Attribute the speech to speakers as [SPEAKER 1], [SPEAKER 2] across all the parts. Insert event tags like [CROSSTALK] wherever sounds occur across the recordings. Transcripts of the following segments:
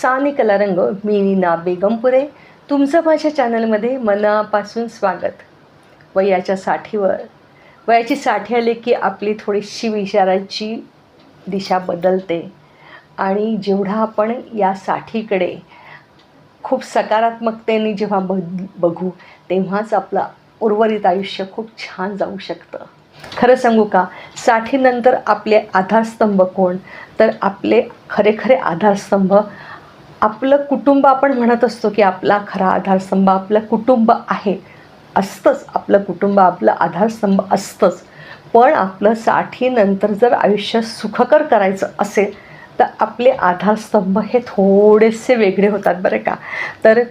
[SPEAKER 1] सानी कलारंग मी नीना बेगमपुरे तुमचं माझ्या चॅनलमध्ये मनापासून स्वागत. वयाच्या साठीवर वयाची साठी आली की आपली थोडीशी विचारांची दिशा बदलते. आणि जेवढा आपण या साठीकडे खूप सकारात्मकतेने जेव्हा बघ बघू तेव्हाच आपलं उर्वरित आयुष्य खूप छान जाऊ शकतं. खरं सांगू का? साठीनंतर आपले आधारस्तंभ कोण? तर आपले खरे खरे आधारस्तंभ आपलं कुटुंब आपण म्हणत असतो की आपला खरा आधारस्तंभ आपलं कुटुंब आहे. असतंच. आपलं कुटुंब आपलं आधारस्तंभ असतंच. पण आपलं साठीनंतर जर आयुष्य सुखकर करायचं असेल तर आपले आधारस्तंभ हे थोडेसे वेगळे होतात बरं का. तर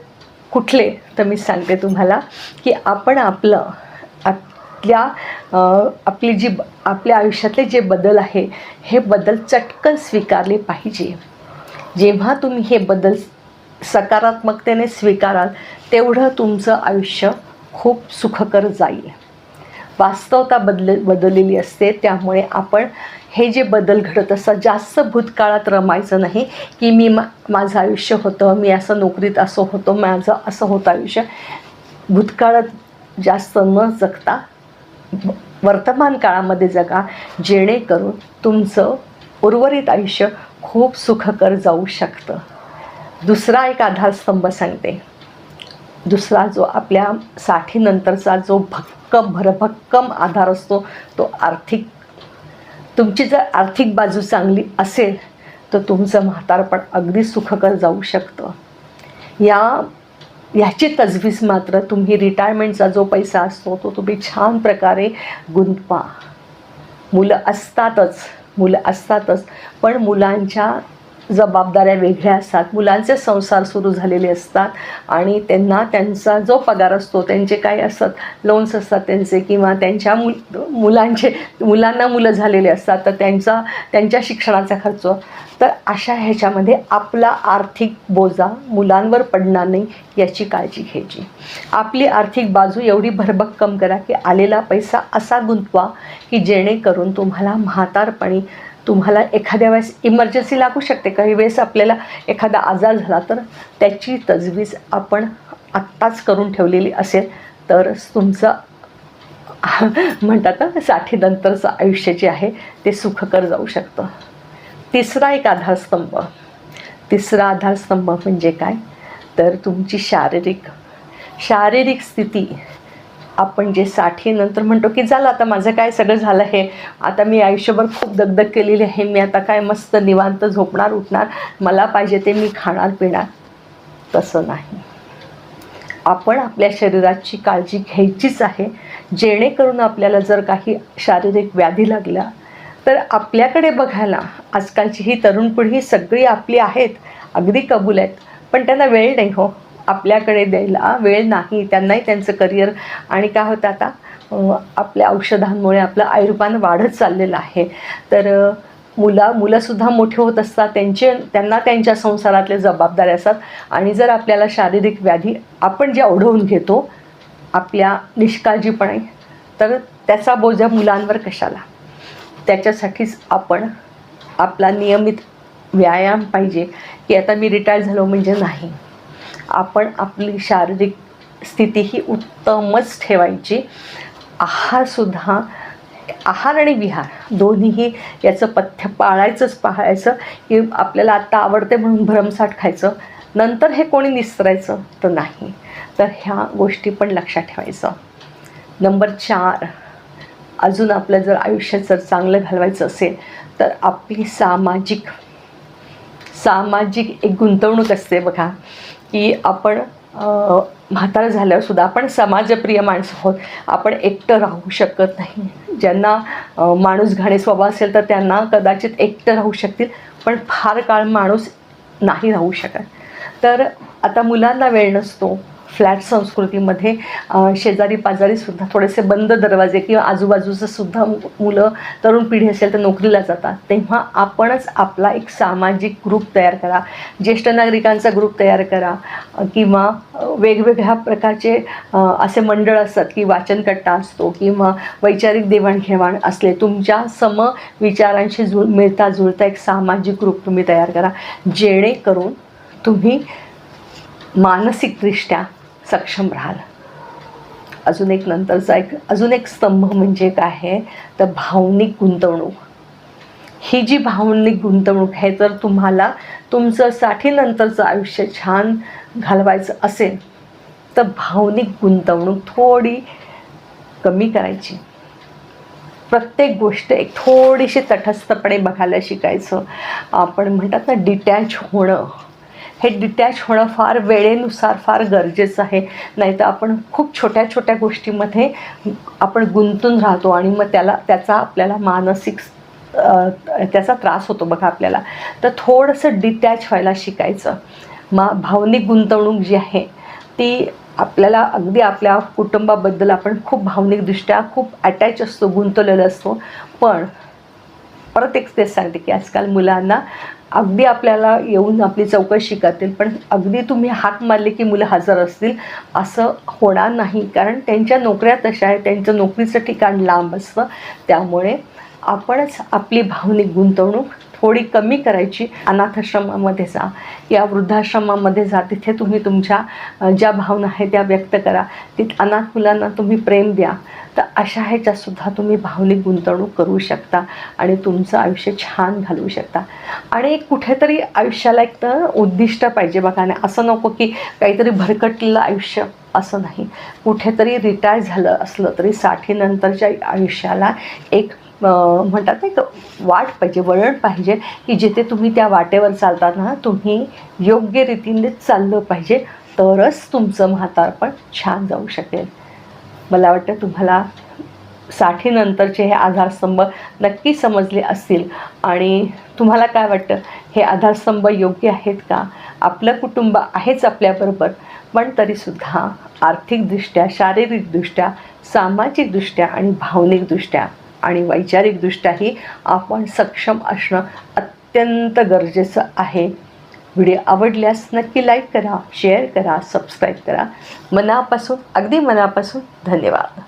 [SPEAKER 1] कुठले? तर मी सांगते तुम्हाला की आपण आपलं आपल्या आपली जी आपल्या आयुष्यातले जे बदल आहे हे बदल चटकन स्वीकारले पाहिजे. जेव्हा तुम्ही हे बदल सकारात्मकतेने स्वीकाराल तेवढं तुमचं आयुष्य खूप सुखकर जाईल. वास्तवता बदल बदललेली असते त्यामुळे आपण हे जे बदल घडत असतात जास्त भूतकाळात रमायचं नाही की मी मा माझं आयुष्य होतं मी असं नोकरीत असं होतो माझं असं होतं आयुष्य. भूतकाळात जास्त न जगता वर्तमान काळामध्ये जगा जेणेकरून तुमचं उर्वरित आयुष्य खूप सुखकर जाऊ शकतं. दुसरा एक आधारस्तंभ सांगते. दुसरा जो आपल्या साठीनंतरचा जो भक्कम भरभक्कम आधार असतो तो आर्थिक तुमची जर आर्थिक बाजू चांगली असेल तर तुमचं म्हातारपण अगदी सुखकर जाऊ शकतं. या ह्याची तजवीज मात्र तुम्ही रिटायरमेंटचा जो पैसा असतो तो तुम्ही छान प्रकारे गुंतवा. मुलं असतातच. मुलं असतातच. पण मुलांच्या जबाबदाऱ्या वेगळ्या असतात. मुलांचे संसार सुरू झालेले असतात आणि त्यांना त्यांचा जो पगार असतो त्यांचे काय असतात लोन्स असतात त्यांचे किंवा त्यांच्या मुल मुलांचे मुलांना मुलं झालेले असतात तर त्यांचा त्यांच्या शिक्षणाचा खर्च. तर अशा ह्याच्यामध्ये आपला आर्थिक बोजा मुलांवर पडणार नाही याची काळजी घ्यायची. आपली आर्थिक बाजू एवढी भरभक्कम करा की आलेला पैसा असा गुंतवा की जेणेकरून तुम्हाला म्हातारपणी तुम्हाला एखाद्या वेळेस इमर्जन्सी लागू शकते. काही वेळेस आपल्याला एखादा आजार झाला तर त्याची तजवीज आपण आत्ताच करून ठेवलेली असेल तरच तुमचं [LAUGHS] म्हणतात ना साठीनंतरचं आयुष्य जे आहे ते सुखकर जाऊ शकतं. तिसरा एक आधारस्तंभ. तिसरा आधारस्तंभ म्हणजे काय? तर तुमची शारीरिक शारीरिक स्थिती आपण जे साठी नंतर म्हणतो की झालं आता माझं काय सगळं झालं आहे आता मी आयुष्यभर खूप दगदग केलेली आहे. मी आता काय मस्त निवांत झोपणार उठणार? मला पाहिजे ते मी खाणार पिणार. तसं नाही. आपण आपल्या शरीराची काळजी घ्यायचीच आहे. जेणेकरून आपल्याला जर काही शारीरिक व्याधी लागल्या तर आपल्याकडे बघायला आजकालची ही तरुण पिढी सगळी आपली आहेत. अगदी कबूल आहेत. पण त्यांना वेळ नाही हो. आपल्याकडे द्यायला वेळ नाही त्यांनाही त्यांचं करिअर आणि काय होतं आता आपल्या औषधांमुळे आपलं आयुर्मान वाढत चाललेलं आहे. तर मुला मुलंसुद्धा मोठे होत असतात त्यांचे त्यांना त्यांच्या संसारातले जबाबदाऱ्या असतात आणि जर आपल्याला शारीरिक व्याधी आपण जे ओढवून घेतो आपल्या निष्काळजीपणे तर त्याचा बोजा मुलांवर कशाला? त्याच्यासाठीच आपण आपला नियमित व्यायाम पाहिजे की आता मी रिटायर झालो म्हणजे नाही. आपण आपली शारीरिक स्थिती ही उत्तमच ठेवायची. आहारसुद्धा आहार आणि विहार दोन्हीही याचं पथ्य पाळायचंच पाळायचं. की आपल्याला आत्ता आवडते म्हणून भरमसाठ खायचं. नंतर हे कोणी निसरायचं तर नाही. तर ह्या गोष्टी पण लक्षात ठेवायचं. नंबर चार अजून आपलं जर आयुष्य जर चांगलं घालवायचं असेल तर आपली सामाजिक सामाजिक एक गुंतवणूक असते बघा. की आपण म्हातारं झाल्यावरसुद्धा आपण समाजप्रिय माणसं आहोत. आपण एकटं राहू शकत नाही. ज्यांना माणूस घाणे स्वभाव असेल तर त्यांना कदाचित एकटं राहू शकतील पण फार काळ माणूस नाही राहू शकत. तर आता मुलांना वेळ नसतो. फ्लॅट संस्कृतीमध्ये शेजारी पाजारीसुद्धा थोडेसे बंद दरवाजे किंवा आजूबाजूचं सुद्धा मु- मुलं तरुण पिढी असेल तर नोकरीला जातात. तेव्हा आपणच आपला एक सामाजिक ग्रुप तयार करा. ज्येष्ठ नागरिकांचा ग्रुप तयार करा. किंवा वेगवेगळ्या प्रकारचे असे मंडळ असतात की वाचनकट्टा असतो किंवा वैचारिक देवाणघेवाण असले तुमच्या सम विचारांशी जुळ मिळता जुळता एक सामाजिक ग्रुप तुम्ही तयार करा. जेणेकरून तुम्ही मानसिकदृष्ट्या सक्षम राहाल. अजून एक नंतरचा एक अजून एक स्तंभ म्हणजे काय आहे? तर भावनिक गुंतवणूक. ही जी भावनिक गुंतवणूक आहे तर तुम्हाला तुमचं साठीनंतरचं आयुष्य छान घालवायचं असेल तर भावनिक गुंतवणूक थोडी कमी करायची. प्रत्येक गोष्ट एक थोडीशी तटस्थपणे बघायला शिकायचं. आपण म्हणतात ना डिटॅच होणं. हे डिटॅच होणं फार वेळेनुसार फार गरजेचं आहे. नाही तर आपण खूप छोट्या छोट्या गोष्टीमध्ये आपण गुंतून राहतो आणि मग त्याला त्याचा आपल्याला मानसिक त्याचा त्रास होतो बघा आपल्याला. तर थोडंसं डिटॅच व्हायला शिकायचं. मा भावनिक गुंतवणूक जी आहे ती आपल्याला अगदी आपल्या कुटुंबाबद्दल आपण खूप भावनिकदृष्ट्या खूप अटॅच असतो गुंतवलेलो असतो. पण परत एक तेच सांगते की आजकाल मुलांना अगदी आपल्याला येऊन आपली चौकशी करतील पण अगदी तुम्ही हाक मारले की मुलं हजर असतील असं होणार नाही. कारण त्यांच्या नोकऱ्या तशा आहेत त्यांचं नोकरीचं ठिकाण लांब असतं. त्यामुळे आपणच आपली भावनिक गुंतवणूक थोडी कमी करायची. अनाथाश्रमामध्ये जा. या वृद्धाश्रमामध्ये जा. तिथे तुम्ही तुमच्या ज्या भावना आहेत त्या व्यक्त करा. तिथे अनाथ मुलांना तुम्ही प्रेम द्या. तर अशा ह्याच्यातसुद्धा तुम्ही भावनिक गुंतवणूक करू शकता आणि तुमचं आयुष्य छान घालवू शकता. आणि कुठेतरी आयुष्याला एक तर उद्दिष्ट पाहिजे बघा. आणि असं नको की काहीतरी भरकटलेलं आयुष्य असं नाही. कुठेतरी रिटायर झालं असलं तरी साठीनंतरच्या आयुष्याला एक म्हणतात नाही का वाट पाहिजे वळण पाहिजे की जिथे तुम्ही त्या वाटेवर चालताना तुम्ही योग्य रीतीने चाललं पाहिजे तरच तुमचं म्हातारपण छान जाऊ शकेल. मला वाटतं तुम्हाला साठीनंतरचे हे आधारस्तंभ नक्की समजले असतील. आणि तुम्हाला काय वाटतं हे आधारस्तंभ योग्य आहेत का? आपलं कुटुंब आहेच आपल्याबरोबर पण तरीसुद्धा आर्थिकदृष्ट्या शारीरिकदृष्ट्या सामाजिकदृष्ट्या आणि भावनिकदृष्ट्या आणि वैचारिकदृष्ट्याही आपण सक्षम असणं अत्यंत गरजेचं आहे. व्हिडिओ आवडल्यास नक्की लाईक करा शेअर करा सबस्क्राईब करा. मनापासून अगदी मनापासून धन्यवाद.